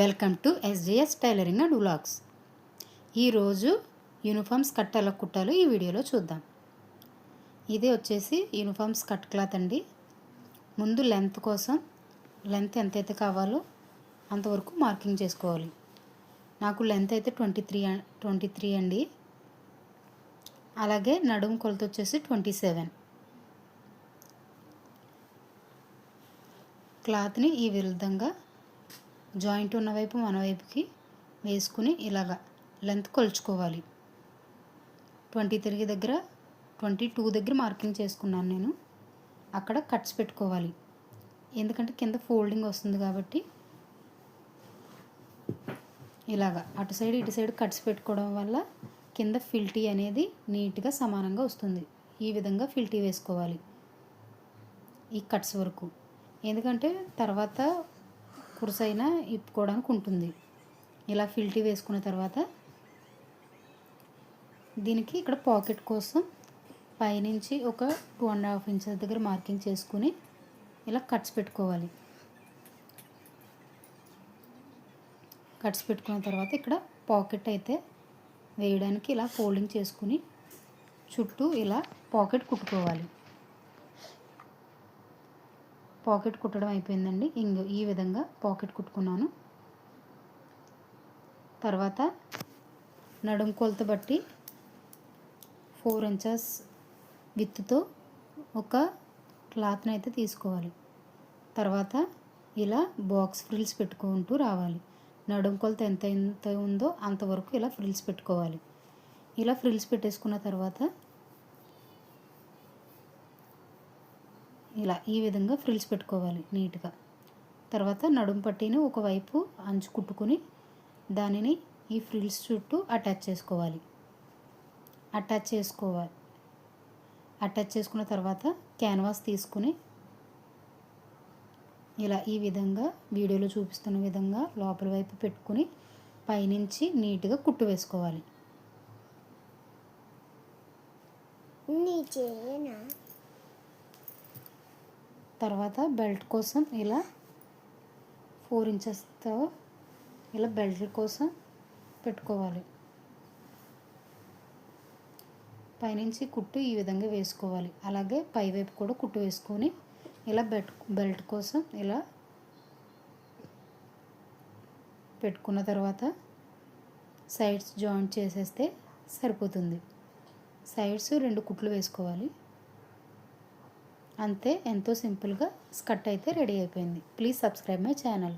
Welcome to SJS tailoring and vlogs. ఈరోజు uniforms cut ఎలా కుట్టాలో ఈ వీడియోలో చూద్దాం. ఇది వచ్చేసి యూనిఫామ్స్ కట్ క్లాత్ అండి. ముందు లెంత్ కోసం లెంత్ ఎంతైతే కావాలో అంతవరకు మార్కింగ్ చేసుకోవాలి. నాకు లెంత్ అయితే ట్వంటీ త్రీ ట్వంటీ త్రీ అండి. అలాగే నడుము కొలత వచ్చేసి ట్వంటీ సెవెన్. క్లాత్ని ఈ విధంగా జాయింట్ ఉన్న వైపు మన వైపుకి వేసుకుని ఇలాగా లెంత్ కొలుచుకోవాలి. ట్వంటీ త్రీ దగ్గర ట్వంటీ టూ దగ్గర మార్కింగ్ చేసుకున్నాను నేను. అక్కడ కట్స్ పెట్టుకోవాలి. ఎందుకంటే కింద ఫోల్డింగ్ వస్తుంది కాబట్టి ఇలాగా అటు సైడ్ ఇటు సైడ్ కట్స్ పెట్టుకోవడం వల్ల కింద ఫిల్టీ అనేది నీట్గా సమానంగా వస్తుంది. ఈ విధంగా ఫిల్టీ వేసుకోవాలి ఈ కట్స్ వరకు. ఎందుకంటే తర్వాత పురుసైనా ఇప్పుకోవడానికి ఉంటుంది. ఇలా ఫిల్టీ వేసుకున్న తర్వాత దీనికి ఇక్కడ పాకెట్ కోసం పైనుంచి ఒక టూ అండ్ హాఫ్ ఇంచెస్ దగ్గర మార్కింగ్ చేసుకుని ఇలా కట్స్ పెట్టుకోవాలి. కట్స్ పెట్టుకున్న తర్వాత ఇక్కడ పాకెట్ అయితే వేయడానికి ఇలా ఫోల్డింగ్ చేసుకుని చుట్టూ ఇలా పాకెట్ కుట్టుకోవాలి. పాకెట్ కుట్టడం అయిపోయిందండి. ఇంక ఈ విధంగా పాకెట్ కుట్టుకున్నాను. తర్వాత నడుం కొలత బట్టి ఫోర్ ఇంచెస్ విత్తుతో ఒక క్లాత్ని అయితే తీసుకోవాలి. తర్వాత ఇలా బాక్స్ ఫ్రిల్స్ పెట్టుకుంటూ రావాలి. నడుం కొలత ఎంత ఎంత ఉందో అంతవరకు ఇలా ఫ్రిల్స్ పెట్టుకోవాలి. ఇలా ఫ్రిల్స్ పెట్టేసుకున్న తర్వాత ఇలా ఈ విధంగా ఫ్రిల్స్ పెట్టుకోవాలి నీట్గా. తర్వాత నడుం పట్టీని ఒకవైపు అంచు కుట్టుకుని దానిని ఈ ఫ్రిల్స్ చుట్టూ అటాచ్ చేసుకోవాలి. అటాచ్ చేసుకోవాలి. అటాచ్ చేసుకున్న తర్వాత క్యాన్వాస్ తీసుకుని ఇలా ఈ విధంగా వీడియోలో చూపిస్తున్న విధంగా లోపల వైపు పెట్టుకుని పైనుంచి నీట్గా కుట్టు వేసుకోవాలి. నీచేనా తర్వాత బెల్ట్ కోసం ఇలా ఫోర్ ఇంచెస్తో ఇలా బెల్ట్ కోసం పెట్టుకోవాలి. పైనుంచి కుట్టు ఈ విధంగా వేసుకోవాలి. అలాగే పైవైపు కూడా కుట్టు వేసుకొని ఇలా బెల్ట్ బెల్ట్ కోసం ఇలా పెట్టుకున్న తర్వాత సైడ్స్ జాయింట్ చేసేస్తే సరిపోతుంది. సైడ్స్ రెండు కుట్లు వేసుకోవాలి. అంతే ఎంతో సింపుల్గా స్కట్ అయితే రెడీ అయిపోయింది. Please subscribe my channel.